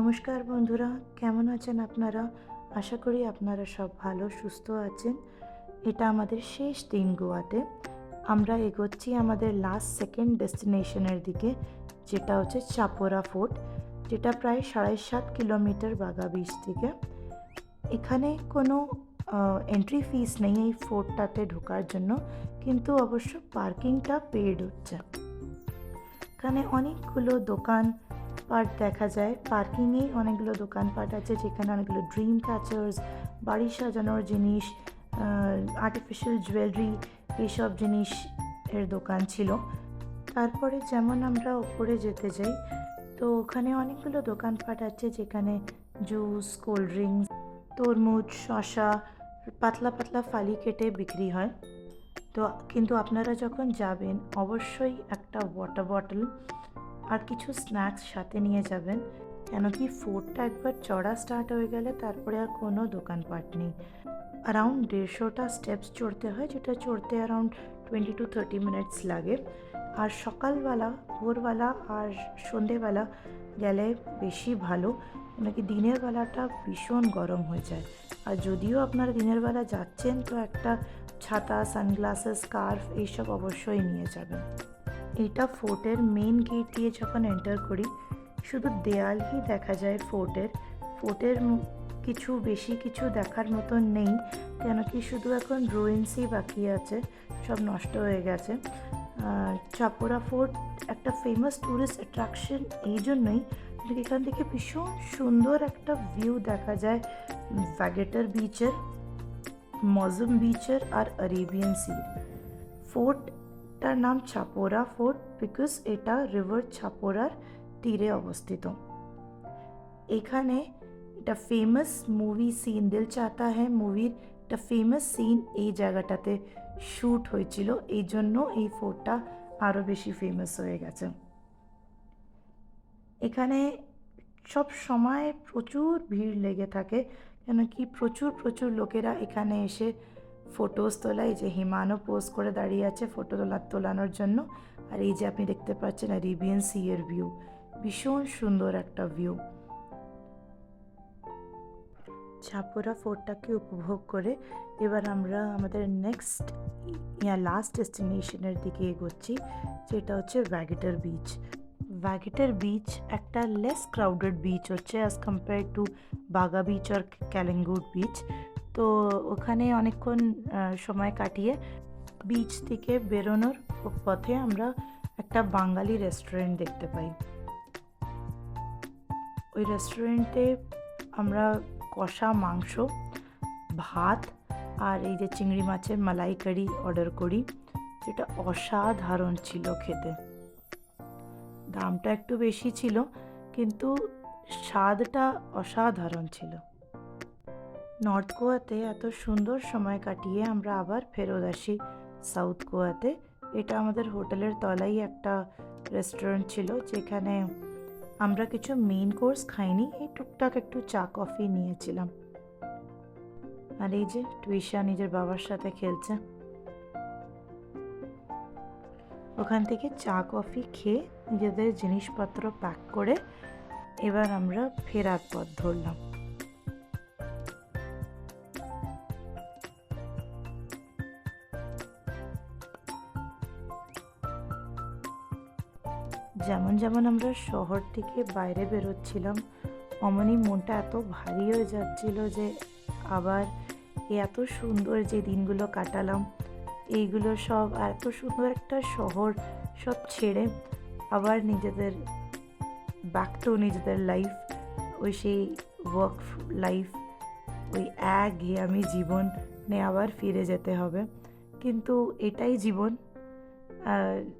নমস্কার বন্ধুরা, কেমন আছেন আপনারা? আশা করি আপনারা সব ভালো, সুস্থ আছেন। এটা আমাদের শেষ দিন গোয়াতে। আমরা এগোচ্ছি আমাদের লাস্ট সেকেন্ড ডেস্টিনেশনের দিকে, যেটা হচ্ছে চাপোরা ফোর্ট যেটা প্রায় সাড়ে সাত কিলোমিটার বাগা বিচ থেকে। এখানে কোনো এন্ট্রি ফিস নেই এই ফোর্টটাতে ঢোকার জন্য, কিন্তু অবশ্য পার্কিংটা পেড হচ্ছে। এখানে অনেকগুলো দোকান পাট দেখা যায় পার্কিংয়েই অনেকগুলো দোকানপাট আছে, যেখানে অনেকগুলো ড্রিম ক্যাচার্স বাড়ি সাজানোর জিনিস আর্টিফিশিয়াল জুয়েলারি এইসব জিনিস এর দোকান ছিল। তারপরে যেমন আমরা ওপরে যেতে যাই, তো ওখানে অনেকগুলো দোকানপাট আছে, যেখানে জুস কোল্ড ড্রিঙ্কস তরমুজ শশা পাতলা পাতলা ফালি কেটে বিক্রি হয়। তো কিন্তু আপনারা যখন যাবেন, অবশ্যই একটা ওয়াটার বটল আর কিছু স্ন্যাক্স সাথে নিয়ে যাবেন। কেন কি ফোর্টটা একবার চড়া স্টার্ট হয়ে গেলে তারপরে আর কোনো দোকানপাট নেই। অ্যারাউন্ড দেড়শোটা স্টেপস চড়তে হয়, যেটা চড়তে around twenty two thirty minutes লাগে। আর সকালবেলা, ভোরবেলা আর সন্ধেবেলা গেলে বেশি ভালো নাকি দিনের বেলাটা ভীষণ গরম হয়ে যায়। আর যদিও আপনারা দিনের বেলা যাচ্ছেন, তো একটা ছাতা সানগ্লাসেস স্কার্ফ এইসব অবশ্যই নিয়ে যাবেন। এটা ফোর্টের মেন গেট দিয়ে যখন এন্টার করি, শুধু দেয়ালই দেখা যায় ফোর্টের। ফোর্টের কিছু বেশি কিছু দেখার মতন নেই কেন কি শুধু এখন রুইন্সই বাকি আছে, সব নষ্ট হয়ে গেছে। চাপোরা ফোর্ট একটা ফেমাস ট্যুরিস্ট অ্যাট্রাকশন এই জন্যই এখান থেকে ভীষণ সুন্দর একটা ভিউ দেখা যায় ভ্যাগেটার বিচের মজুম বিচের আর আরেবিয়ান সি ফোর্টটার নাম ছাপোরা ফোর্ট বিকজ এটা রিভার ছাপোরার তীরে অবস্থিত। এখানে এটা ফেমাস মুভি সিন দিল চাহতা হ্যাঁ মুভির একটা ফেমাস সিন এই জায়গাটাতে শ্যুট হয়েছিল। এই জন্য এই ফোর্টটা আরও বেশি ফেমাস হয়ে গেছে। এখানে সব সময় প্রচুর ভিড় লেগে থাকে, কেন কি প্রচুর প্রচুর লোকেরা এখানে এসে ফটোস তোলা, এই যে হিমানো পোজ করে দাঁড়িয়ে আছে ফটো তোলা, তোলানোর জন্য। আর এই যে আপনি দেখতে পাচ্ছেন অ্যারিবিয়ান সি এর ভিউ ভীষণ সুন্দর একটা ভিউ ছাপোরা ফোর্টটাকে উপভোগ করে এবার আমরা আমাদের নেক্সট ইয়া লাস্ট ডেস্টিনেশনের দিকে এগোচ্ছি, যেটা হচ্ছে ভ্যাগেটার বিচ ভ্যাগেটার বিচ একটা লেস ক্রাউডেড বিচ হচ্ছে as compare to Baga beach R Calangute beach তো ওখানে অনেকক্ষণ সময় কাটিয়ে বিচ থেকে বেরোনোর পথে আমরা একটা বাঙালি রেস্টুরেন্ট দেখতে পাই। ওই রেস্টুরেন্টে আমরা কষা মাংস, ভাত আর এই যে চিংড়ি মাছের মালাই কারি অর্ডার করি, যেটা অসাধারণ ছিল খেতে। দামটা একটু বেশি ছিল, কিন্তু স্বাদটা অসাধারণ ছিল। নর্থ গোয়াতে এত সুন্দর সময় কাটিয়ে আমরা আবার ফেরত আসি সাউথ গোয়াতে। এটা আমাদের হোটেলের তলাই একটা রেস্টুরেন্ট ছিল যেখানে আমরা কিছু মেইন কোর্স খাইনি, এই টুকটাক একটু চা, কফি নিয়েছিলাম। আর এই যে টুইশা নিজের বাবার সাথে খেলছে। ওখান থেকে চা, কফি খেয়ে নিজেদের জিনিসপত্র প্যাক করে এবার আমরা ফেরার পথ ধরলাম। যেমন যেমন আমরা শহর থেকে বাইরে বেরোচ্ছিলাম, অমনি মনটা এত ভারী হয়ে যাচ্ছিল যে আবার এত সুন্দর যে দিনগুলো কাটালাম, এইগুলো সব এত সুন্দর একটা শহর সব ছেড়ে আবার নিজেদের ব্যাক টু নিজেদের লাইফ ওই সেই ওয়ার্ক লাইফ ওই এক আমি জীবনে আবার ফিরে যেতে হবে। কিন্তু এটাই জীবন।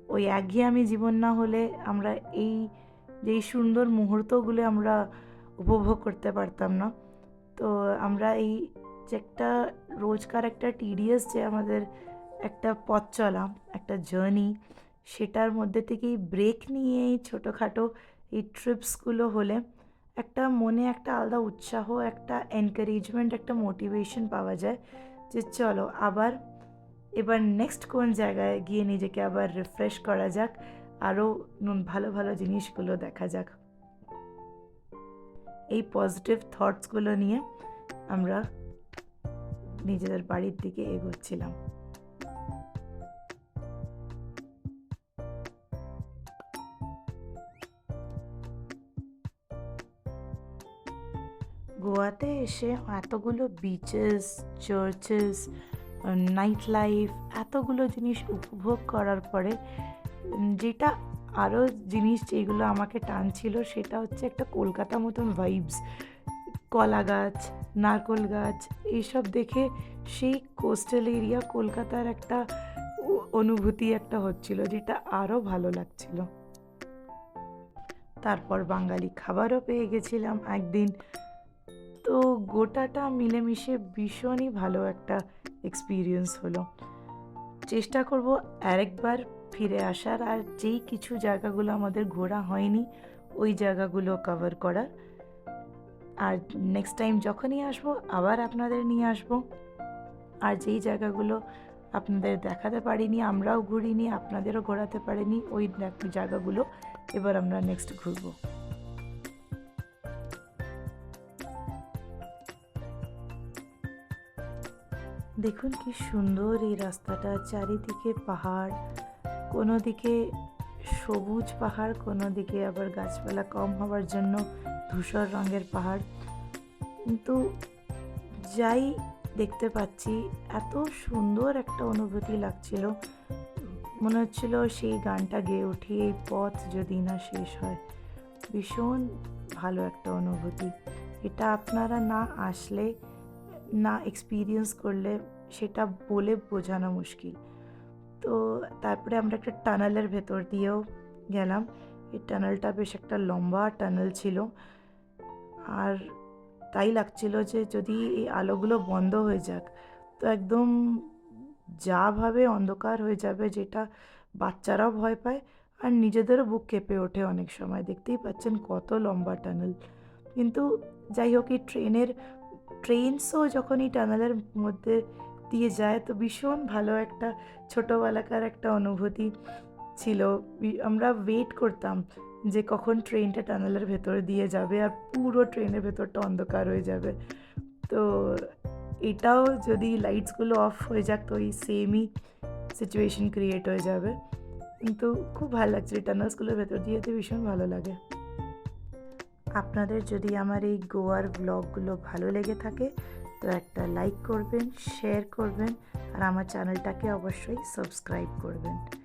ওই একঘেয়ামি জীবন না হলে আমরা এই যে সুন্দর মুহূর্তগুলো আমরা উপভোগ করতে পারতাম না। তো আমরা এই যে একটা রোজকার একটা টিডিএস যে আমাদের একটা পথ চলা, একটা জার্নি সেটার মধ্যে থেকেই ব্রেক নিয়ে এই ছোটোখাটো এই ট্রিপসগুলো হলে একটা মনে একটা আলাদা উৎসাহ, একটা এনকারেজমেন্ট একটা মোটিভেশন পাওয়া যায় যে চলো আবার এবার নেক্সট কোন জায়গায় গিয়ে নিজেকে আবার রিফ্রেশ করা যাক, আরও ভালো ভালো জিনিসগুলো দেখা যাক। এই পজিটিভ থটসগুলো নিয়ে আমরা নিজেদের বাড়ির দিকে এগোচ্ছিলাম। গোয়াতে এসে এতগুলো বিচেস চার্চেস নাইট লাইফ এতগুলো জিনিস উপভোগ করার পরে যেটা আরও জিনিস যেগুলো আমাকে টানছিল সেটা হচ্ছে একটা কলকাতা মতন ভাইবস কলা গাছ নারকোল গাছ, এইসব দেখে সেই কোস্টাল এরিয়া কলকাতার একটা অনুভূতি একটা হচ্ছিল যেটা আরও ভালো লাগছিল। তারপর বাঙালি খাবারও পেয়ে গেছিলাম একদিন। তো গোটাটা মিলেমিশে ভীষণই ভালো একটা এক্সপিরিয়েন্স হলো। চেষ্টা করব আরেকবার ফিরে আসার, আর যেই কিছু জায়গাগুলো আমাদের ঘোরা হয়নি, ওই জায়গাগুলো কভার করার। আর নেক্সট টাইম যখনই আসব, আবার আপনাদের নিয়ে আসব। আর যেই জায়গাগুলো আপনাদের দেখাতে পারিনি, আমরাও ঘুরিনি, আপনাদেরও ঘোরাতে পারিনি, ওই জায়গাগুলো এবার আমরা নেক্সট ঘুরবো। দেখুন কি সুন্দর এই রাস্তাটা, চারিদিকে পাহাড়, কোনো দিকে সবুজ পাহাড়, কোনো দিকে আবার গাছপালা কম হওয়ার জন্য ধূসর রঙের পাহাড়। কিন্তু যাই দেখতে পাচ্ছি, এত সুন্দর একটা অনুভূতি লাগছিল। মনে হচ্ছিল সেই গানটা গেয়ে উঠি, এই পথ যদি না শেষ হয়। ভীষণ ভালো একটা অনুভূতি। এটা আপনারা না আসলে না এক্সপিরিয়েন্স করলে সেটা বলে বোঝানো মুশকিল। তো তারপরে আমরা একটা টানেলের ভেতর দিয়েও গেলাম। এই টানেলটা বেশ একটা লম্বা টানেল ছিল। আর তাই লাগছিল যে যদি এই আলোগুলো বন্ধ হয়ে যাক, তো একদম যাভাবে অন্ধকার হয়ে যাবে যেটা বাচ্চারাও ভয় পায় আর নিজেদেরও বুক কেঁপে ওঠে অনেক সময়। দেখতেই পাচ্ছেন কত লম্বা টানেল। কিন্তু যাই হোক, এই ট্রেনের ট্রেনসও যখন এই টানেলের মধ্যে দিয়ে যায়, তো ভীষণ ভালো একটা ছোটোবেলাকার একটা অনুভূতি ছিল। আমরা ওয়েট করতাম যে কখন ট্রেনটা টানেলের ভেতর দিয়ে যাবে আর পুরো ট্রেনের ভেতরটা অন্ধকার হয়ে যাবে। তো এটাও যদি লাইটসগুলো অফ হয়ে যাক, তো এই সেমই সিচুয়েশন ক্রিয়েট হয়ে যাবে। কিন্তু খুব ভালো লাগছে টানেলসগুলোর ভেতর দিয়ে যেতে ভীষণ ভালো লাগে। আপনাদের যদি আমার এই গোয়ার ব্লগগুলো ভালো লেগে থাকে, তো একটা লাইক করবেন শেয়ার করবেন, আর আমার চ্যানেলটাকে অবশ্যই সাবস্ক্রাইব করবেন।